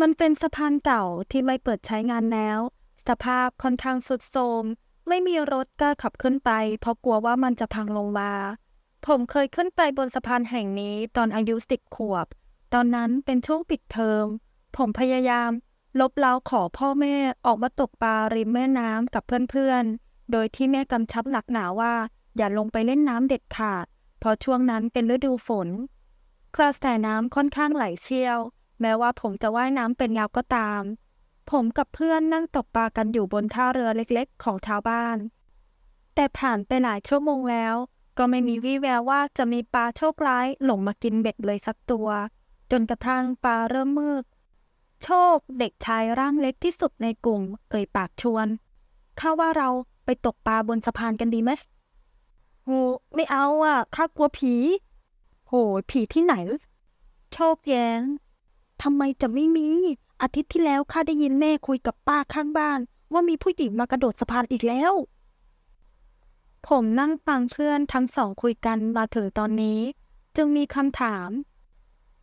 มันเป็นสะพานเก่าที่ไม่เปิดใช้งานแล้ว สภาพค่อนข้างสุดโทรมไม่มีรถกล้าขับขึ้นไป เพราะกลัวว่ามันจะพังลงมา ผมเคยขึ้นไปบนสะพานแห่งนี้ตอนอายุสิบขวบ ตอนนั้นเป็นช่วงปิดเทอม ผมพยายาม ลบเล้าขอพ่อแม่ออกมาตกปลาริมแม่น้ำกับเพื่อนๆ โดยที่แม่กำชับหนักหนาว่า อย่าลงไปเล่นน้ำเด็ดขาด เพราะช่วงนั้นเป็นฤดูฝนกระแสน้ำค่อนข้างไหลเชี่ยว แม้ว่าผมจะว่ายน้ำเป็นยาวก็ตาม ผมกับเพื่อนนั่งตกปลากันอยู่บนท่าเรือเล็กๆ ของชาวบ้าน แต่ผ่านไปหลายชั่วโมงแล้ว ก็ไม่มีวี่แววว่าจะมีปลาโชคร้ายหลงมากินเบ็ดเลยสักตัว จนกระทั่งปลาเริ่มมืด โชคเด็กชายร่างเล็กที่สุดในกลุ่ม เอ่ยปากชวนข้าว่าเราไปตกปลาบนสะพานกันดีไหมโหไม่เอาอะข้ากลัวผี โหผีที่ไหน โชคแย้ง ทำไมจะไม่มี อาทิตย์ที่แล้วข้าได้ยินแม่คุยกับป้าข้างบ้าน ว่ามีผู้หญิงมากระโดดสะพานอีกแล้ว ผมนั่งฟังเพื่อนทั้งสองคุยกันมาถึงตอนนี้ จึงมีคำถาม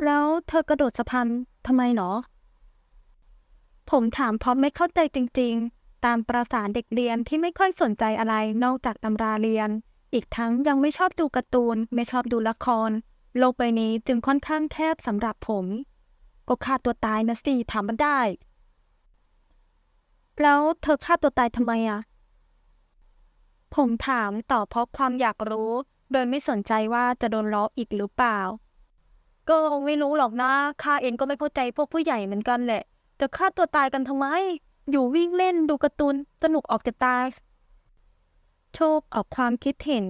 แล้วเธอกระโดดสะพานทำไมหนอ ผมถามเพราะไม่เข้าใจจริง ๆ ตามประสาเด็กเรียนที่ไม่ค่อยสนใจอะไรนอกจากตำราเรียน อีกทั้งยังไม่ชอบดูการ์ตูน ไม่ชอบดูละคร โลกใบนี้จึงค่อนข้างแคบสำหรับผม ก็ฆ่าตัวตายนะสิถามมันได้ แล้วเธอฆ่าตัวตายทำไมอะผมถามต่อเพราะความอยากรู้ โดยไม่สนใจว่าจะโดนล้ออีกหรือเปล่า ก็ไม่รู้หรอกนะข้าเองก็ไม่เข้าใจพวกผู้ใหญ่เหมือนกันแหละจะฆ่าตัวตายกันทำไม อยู่วิ่งเล่นดูการ์ตูนสนุกออกจะตาย โชคออกความคิดเห็น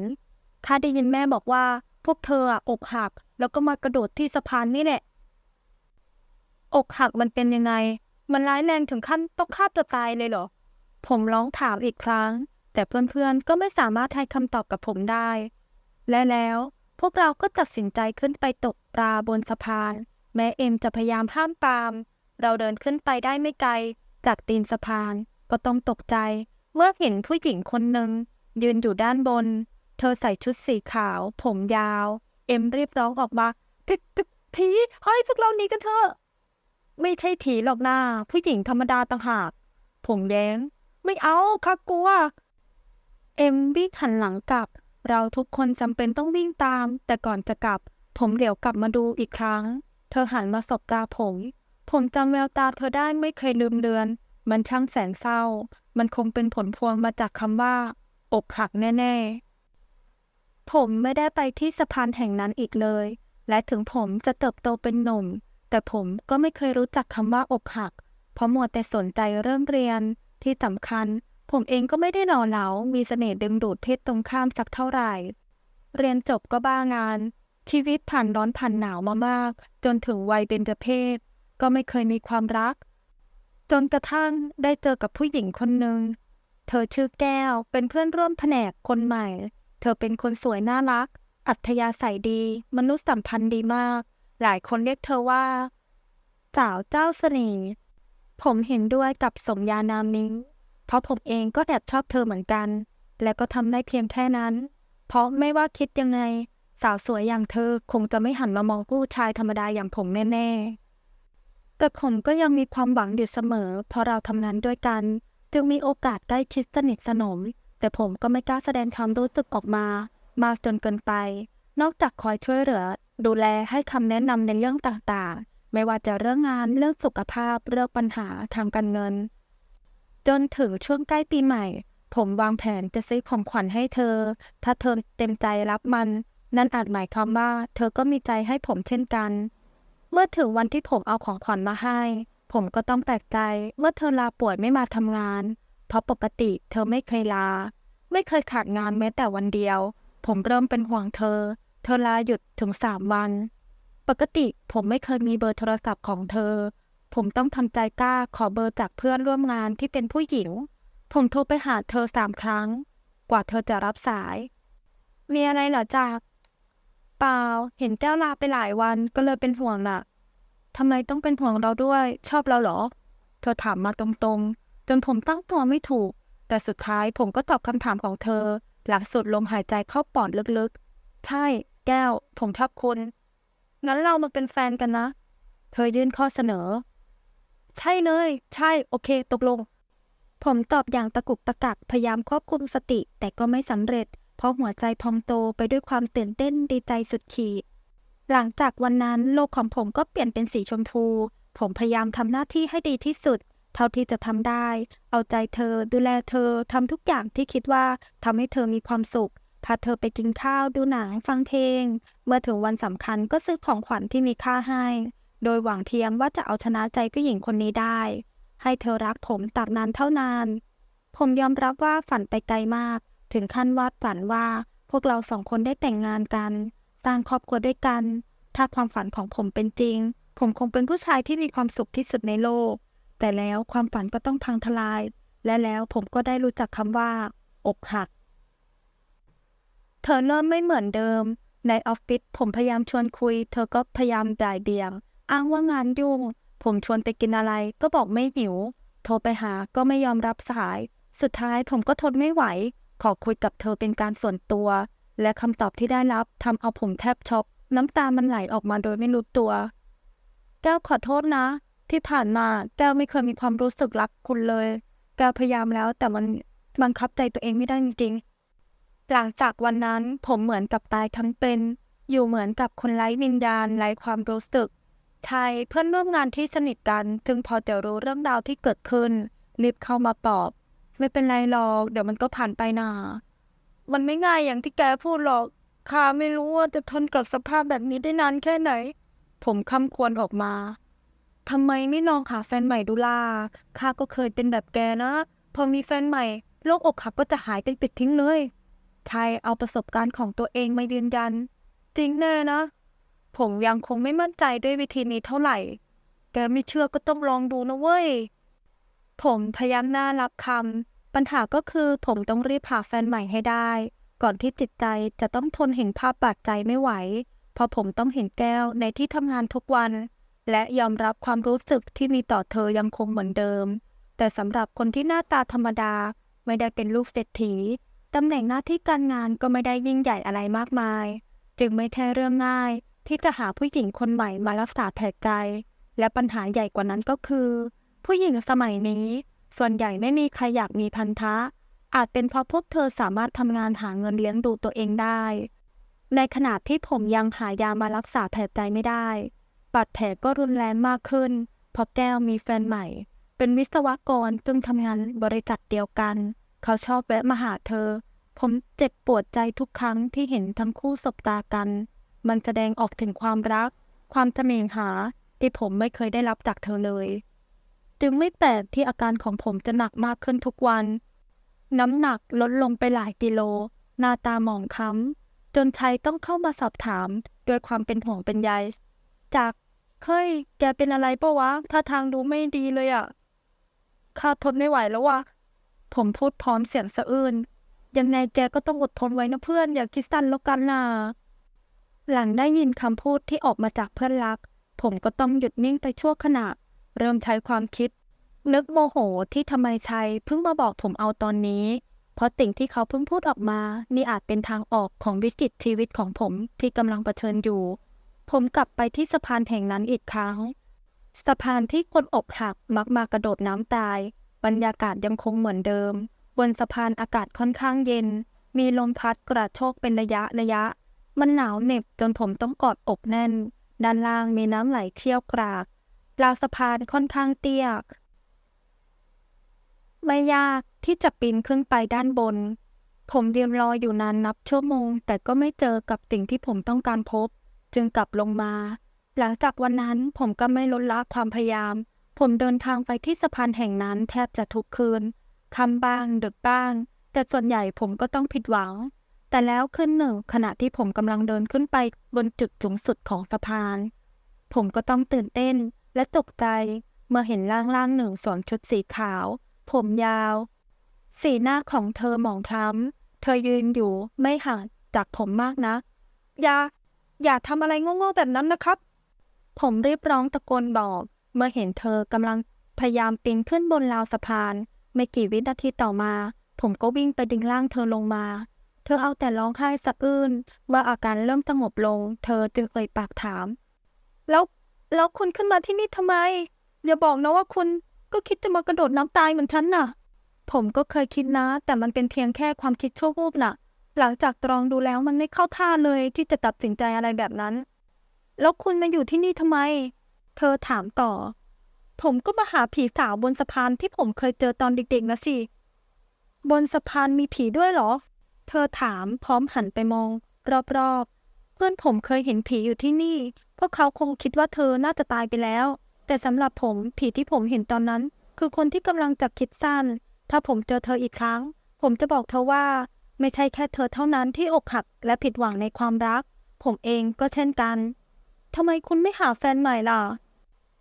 ข้าได้ยินแม่บอกว่า พวกเธออะอกหัก แล้วก็มากระโดดที่สะพานนี่แหละ อกหักมันเป็นยังไง มันร้ายแรงถึงขั้นต้องฆ่าตัวตายเลยเหรอ ผมร้องถามอีกครั้ง แต่เพื่อนๆก็ไม่สามารถให้คำตอบกับผมได้ และแล้วพวกเราก็ตัดสินใจขึ้นไปตกปลาบนสะพาน แม้เอ็มจะพยายามห้ามปาม เราเดินขึ้นไปได้ไม่ไกล จากตีนสะพาน ก็ต้องตกใจ เมื่อเห็นผู้หญิงคนหนึ่งยืนอยู่ด้านบน เธอใส่ชุดสีขาว ผมยาว เอ็มรีบร้องออกมาผีผีผีเฮ้ยพวกเราหนีกันเถอะ ไม่ใช่ผีหรอกนาผู้หญิงธรรมดาต่างหากผมแย้ง ไม่เอาข้ากลัว เอ็มวิ่งหันหลังกลับ เราทุกคนจำเป็นต้องวิ่งตาม แต่ก่อนจะกลับ ผมเหลียวกลับมาดูอีกครั้ง เธอหันมาสบตาผม ผมจำแววตาเธอได้ไม่เคยลืมเลือน มันช่างแสนเศร้า มันคงเป็นผลพวงมาจากคำว่า อกหักแน่ๆ ผมไม่ได้ไปที่สะพานแห่งนั้นอีกเลย และถึงผมจะเติบโตเป็นหนุ่ม แต่ผมก็ไม่เคยรู้จักคำว่าอกหัก เพราะมัวแต่สนใจเรื่องเรียนที่สำคัญ ผมเองก็ไม่ได้หล่อเหลา มีเสน่ห์ดึงดูดเพศตรงข้ามสักเท่าไหร่ เรียนจบก็บ้างาน ชีวิตผ่านร้อนผ่านหนาวมามาก จนถึงวัยเบญจเพศ ก็ไม่เคยมีความรัก จนกระทั่งได้เจอกับผู้หญิงคนหนึ่ง เธอชื่อแก้วเป็นเพื่อนร่วมแผนกคนใหม่ เธอเป็นคนสวยน่ารัก อัธยาศัยดี มนุษยสัมพันธ์ดีมาก หลายคนเรียกเธอว่า สาวเจ้าเสน่ห์ผมเห็นด้วยกับสมญานามนี้ เพราะผมเองก็แอบชอบเธอเหมือนกัน และก็ทำได้เพียงแค่นั้น เพราะไม่ว่าคิดยังไง สาวสวยอย่างเธอคงจะไม่หันมามองผู้ชายธรรมดาอย่างผมแน่ๆ แต่ผมก็ยังมีความหวังอยู่เสมอ เพราะเราทำงานด้วยกัน จึงมีโอกาสใกล้ชิดสนิทสนม แต่ผมก็ไม่กล้าแสดงความรู้สึกออกมา มากจนเกินไป นอกจากคอยช่วยเหลือ ดูแลให้คำแนะนำในเรื่องต่างๆ ไม่ว่าจะเรื่องงานเรื่องสุขภาพเรื่องปัญหาทางการเงิน จนถึงช่วงใกล้ปีใหม่ ผมวางแผนจะซื้อของขวัญให้เธอ ถ้าเธอเต็มใจรับมัน นั่นอาจหมายความว่า เธอก็มีใจให้ผมเช่นกัน เมื่อถึงวันที่ผมเอาของขวัญมาให้ ผมก็ต้องแปลกใจเมื่อเธอลาป่วยไม่มาทำงาน เพราะปกติเธอไม่เคยลา ไม่เคยขาดงานแม้แต่วันเดียว ผมเริ่มเป็นห่วงเธอ เธอลาหยุดถึงสามวัน ปกติผมไม่เคยมีเบอร์โทรศัพท์ของเธอ ผมต้องทำใจกล้าขอเบอร์จากเพื่อนร่วมงานที่เป็นผู้หญิง ผมโทรไปหาเธอสามครั้ง กว่าเธอจะรับสาย มีอะไรเหรอจาก เปล่า เห็นแก้วลาไปหลายวันก็เลยเป็นห่วงน่ะทำไมต้องเป็นห่วงเราด้วย ชอบเราเหรอ เธอถามมาตรงๆ จนผมตั้งตัวไม่ถูก แต่สุดท้ายผมก็ตอบคำถามของเธอ หลังสุดลมหายใจเข้าปอดลึกๆ ใช่ แก้ว ผมชอบคุณ งั้นเรามาเป็นแฟนกันนะ เธอยื่นข้อเสนอ ใช่เลย ใช่ โอเค ตกลง ผมตอบอย่างตะกุกตะกัก พยายามควบคุมสติ แต่ก็ไม่สำเร็จ เพราะหัวใจพองโตไปด้วยความตื่นเต้นดีใจสุดขีด หลังจากวันนั้นโลกของผมก็เปลี่ยนเป็นสีชมพู ผมพยายามทำหน้าที่ให้ดีที่สุดเท่าที่จะทำได้ เอาใจเธอ ดูแลเธอ ทำทุกอย่างที่คิดว่าทำให้เธอมีความสุข พาเธอไปกินข้าวดูหนังฟังเพลง เมื่อถึงวันสำคัญก็ซื้อของขวัญที่มีค่าให้ โดยหวังเพียงว่าจะเอาชนะใจผู้หญิงคนนี้ได้ ให้เธอรักผมตราบนานเท่านาน ผมยอมรับว่าฝันไปไกลมาก ถึงขั้นวาดฝันว่าพวกเราสองคนได้แต่งงานกันสร้างครอบครัวด้วยกัน ถ้าความฝันของผมเป็นจริง ผมคงเป็นผู้ชายที่มีความสุขที่สุดในโลก แต่แล้วความฝันก็ต้องพังทลาย และแล้วผมก็ได้รู้จักคำว่า อกหัก เธอเริ่มไม่เหมือนเดิม ในออฟฟิศผมพยายามชวนคุย เธอก็พยายามด่ายเบี่ยง อ้างว่างานยุ่ง ผมชวนไปกินอะไรก็บอกไม่หิว โทรไปหาก็ไม่ยอมรับสาย สุดท้ายผมก็ทนไม่ไหว ขอคุยกับเธอเป็นการส่วนตัว และคำตอบที่ได้รับทำเอาผมแทบช็อกน้ำตามันไหลออกมาโดยไม่รู้ตัวแก้วขอโทษนะ ที่ผ่านมาแก้วไม่เคยมีความรู้สึกรักคุณเลยแก้วพยายามแล้วแต่มันบังคับใจตัวเองไม่ได้จริงๆ หลังจากวันนั้นผมเหมือนกับตายทั้งเป็น อยู่เหมือนกับคนไร้วิญญาณไร้ความรู้สึกชายเพื่อนร่วมงานที่สนิทกัน จึงพอจะรู้เรื่องราวที่เกิดขึ้นรีบเข้ามาปลอบ ไม่เป็นไรหรอก เดี๋ยวมันก็ผ่านไปนามันไม่ง่ายอย่างที่แกพูดหรอกข้าไม่รู้ว่าจะทนกับสภาพแบบนี้ได้นานแค่ไหน ผมคำควรออกมาทำไมไม่ลองหาแฟนใหม่ดูล่ะข้าก็เคยเป็นแบบแกนะ พอมีแฟนใหม่โรคอกหักก็จะหายเป็นปิดทิ้งเลย ชายเอาประสบการณ์ของตัวเองมายืนยัน จริงแน่นะ ผมยังคงไม่มั่นใจด้วยวิธีนี้เท่าไหร่แกไม่เชื่อก็ต้องลองดูนะเว้ย ผมพยักหน้ารับคำ ปัญหาก็คือผมต้องรีบหาแฟนใหม่ให้ได้ ก่อนที่จิตใจจะต้องทนเห็นภาพบาดใจไม่ไหว เพราะผมต้องเห็นแก้วในที่ทำงานทุกวัน และยอมรับความรู้สึกที่มีต่อเธอยังคงเหมือนเดิม แต่สำหรับคนที่หน้าตาธรรมดาไม่ได้เป็นลูกเศรษฐี ตำแหน่งหน้าที่การงานก็ไม่ได้ยิ่งใหญ่อะไรมากมาย จึงไม่แท้เรื่องง่าย ที่จะหาผู้หญิงคนใหม่มารักษาแผลใจ และปัญหาใหญ่กว่านั้นก็คือ ผู้หญิงสมัยนี้ ส่วนใหญ่ไม่มีใครอยากมีพันธะ อาจเป็นเพราะพวกเธอสามารถทำงานหาเงินเลี้ยงดูตัวเองได้ ในขณะที่ผมยังหายามารักษาแผลใจไม่ได้บาดแผลก็รุนแรงมากขึ้นเพราะแก้วมีแฟนใหม่ เป็นวิศวกรซึ่งทำงานบริษัทเดียวกัน เขาชอบแวะมาหาเธอ ผมเจ็บปวดใจทุกครั้งที่เห็นทั้งคู่สบตากัน มันแสดงออกถึงความรัก ความเสน่หาที่ผมไม่เคยได้รับจากเธอเลย จึงไม่แปลกที่อาการของผมจะหนักมากขึ้นทุกวัน น้ำหนักลดลงไปหลายกิโล หน้าตาหมองคล้ำจนชัยต้องเข้ามาสอบถามด้วยความเป็นห่วงเป็นใยจากเฮ้ยแกเป็นอะไรปะวะท่าทางดูไม่ดีเลยอะข้าทนไม่ไหวแล้ววะผมพูดพร้อมเสียงสะอื้น ยังไงแกก็ต้องอดทนไว้นะเพื่อนอย่าคิดสั้นแล้วกันนะหลังได้ยินคำพูดที่ออกมาจากเพื่อนรัก ผมก็ต้องหยุดนิ่งไปชั่วขณะ เริ่มใช้ความคิด นึกโมโหที่ทำไมชัยเพิ่งมาบอกผมเอาตอนนี้ เพราะสิ่งที่เขาเพิ่งพูดออกมา นี่อาจเป็นทางออกของวิกฤตชีวิตของผมที่กำลังเผชิญอยู่ ผมกลับไปที่สะพานแห่งนั้นอีกครั้ง สะพานที่คนอกหักมักมากระโดดน้ำตาย บรรยากาศยังคงเหมือนเดิม บนสะพานอากาศค่อนข้างเย็น มีลมพัดกระโชกเป็นระยะระยะ มันหนาวเหน็บจนผมต้องกอดอกแน่น ด้านล่างมีน้ำไหลเชี่ยวกรากราวสะพานค่อนข้างเตี้ยไม่ยากที่จะปีนขึ้นไปด้านบน ผมเรียมรออยู่นานนับชั่วโมง แต่ก็ไม่เจอกับสิ่งที่ผมต้องการพบ จึงกลับลงมา หลังจากวันนั้นผมก็ไม่ลดละความพยายาม ผมเดินทางไปที่สะพานแห่งนั้นแทบจะทุกคืน ค่ำบ้างดึกบ้าง แต่ส่วนใหญ่ผมก็ต้องผิดหวัง แต่แล้วคืนหนึ่งขณะที่ผมกำลังเดินขึ้นไปบนจุดสูงสุดของสะพาน ผมก็ต้องตื่นเต้นและตกใจ เมื่อเห็นร่างร่างหนึ่งสวมชุดสีขาว ผมยาว สีหน้าของเธอหมองคล้ำเธอยืนอยู่ไม่ห่างจากผมมากนะอย่าอย่าทำอะไรโง่ๆแบบนั้นนะครับ ผมรีบร้องตะโกนบอก เมื่อเห็นเธอกำลังพยายามปีนขึ้นบนราวสะพาน ไม่กี่วินาทีต่อมา ผมก็วิ่งไปดึงร่างเธอลงมา เธอเอาแต่ร้องไห้สะอื้นว่าอาการเริ่มสงบลง เธอจึงเอ่ยปากถาม แล้วแล้วคุณขึ้นมาที่นี่ทำไม อย่าบอกนะว่าคุณก็คิดจะมากระโดดน้ำตายเหมือนฉันน่ะ ผมก็เคยคิดนะ แต่มันเป็นเพียงแค่ความคิดชั่ววูบน่ะ หลังจากตรองดูแล้วมันไม่เข้าท่าเลยที่จะตัดสินใจอะไรแบบนั้น แล้วคุณมาอยู่ที่นี่ทำไม เธอถามต่อ ผมก็มาหาผีสาวบนสะพานที่ผมเคยเจอตอนเด็กๆนะสิ บนสะพานมีผีด้วยเหรอ เธอถามพร้อมหันไปมอง รอบๆ เพื่อนผมเคยเห็นผีอยู่ที่นี่ พวกเขาคงคิดว่าเธอน่าจะตายไปแล้ว แต่สำหรับผมผีที่ผมเห็นตอนนั้น คือคนที่กำลังจะคิดสั้น ถ้าผมเจอเธออีกครั้ง ผมจะบอกเธอว่า ไม่ใช่แค่เธอเท่านั้นที่อกหักและผิดหวังในความรัก ผมเองก็เช่นกันทำไมคุณไม่หาแฟนใหม่ล่ะ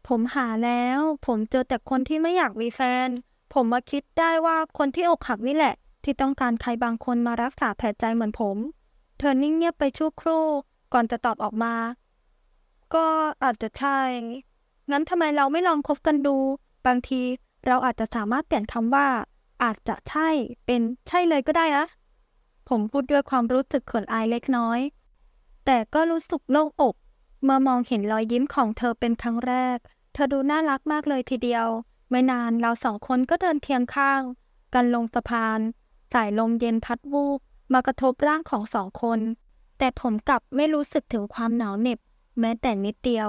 ผมหาแล้ว ผมเจอแต่คนที่ไม่อยากมีแฟน ผมมาคิดได้ว่าคนที่อกหักนี่แหละ ที่ต้องการใครบางคนมารักษาแผลใจเหมือนผม เธอนิ่งเงียบไปชั่วครู่ ก่อนจะตอบออกมา ก็อาจจะใช่ งั้นทำไมเราไม่ลองคบกันดู บางทีเราอาจจะสามารถเปลี่ยนคำว่า อาจจะใช่ เป็นใช่เลยก็ได้นะ ผมพูดด้วยความรู้สึกเขินอายเล็กน้อย แต่ก็รู้สึกโล่งอก เมื่อมองเห็นรอยยิ้มของเธอเป็นครั้งแรก เธอดูน่ารักมากเลยทีเดียว ไม่นานเราสองคนก็เดินเคียงข้าง กันลงสะพาน สายลมเย็นพัดวูบมากระทบร่างของสองคน แต่ผมกลับไม่รู้สึกถึงความหนาวเหน็บ แม้แต่นิดเดียว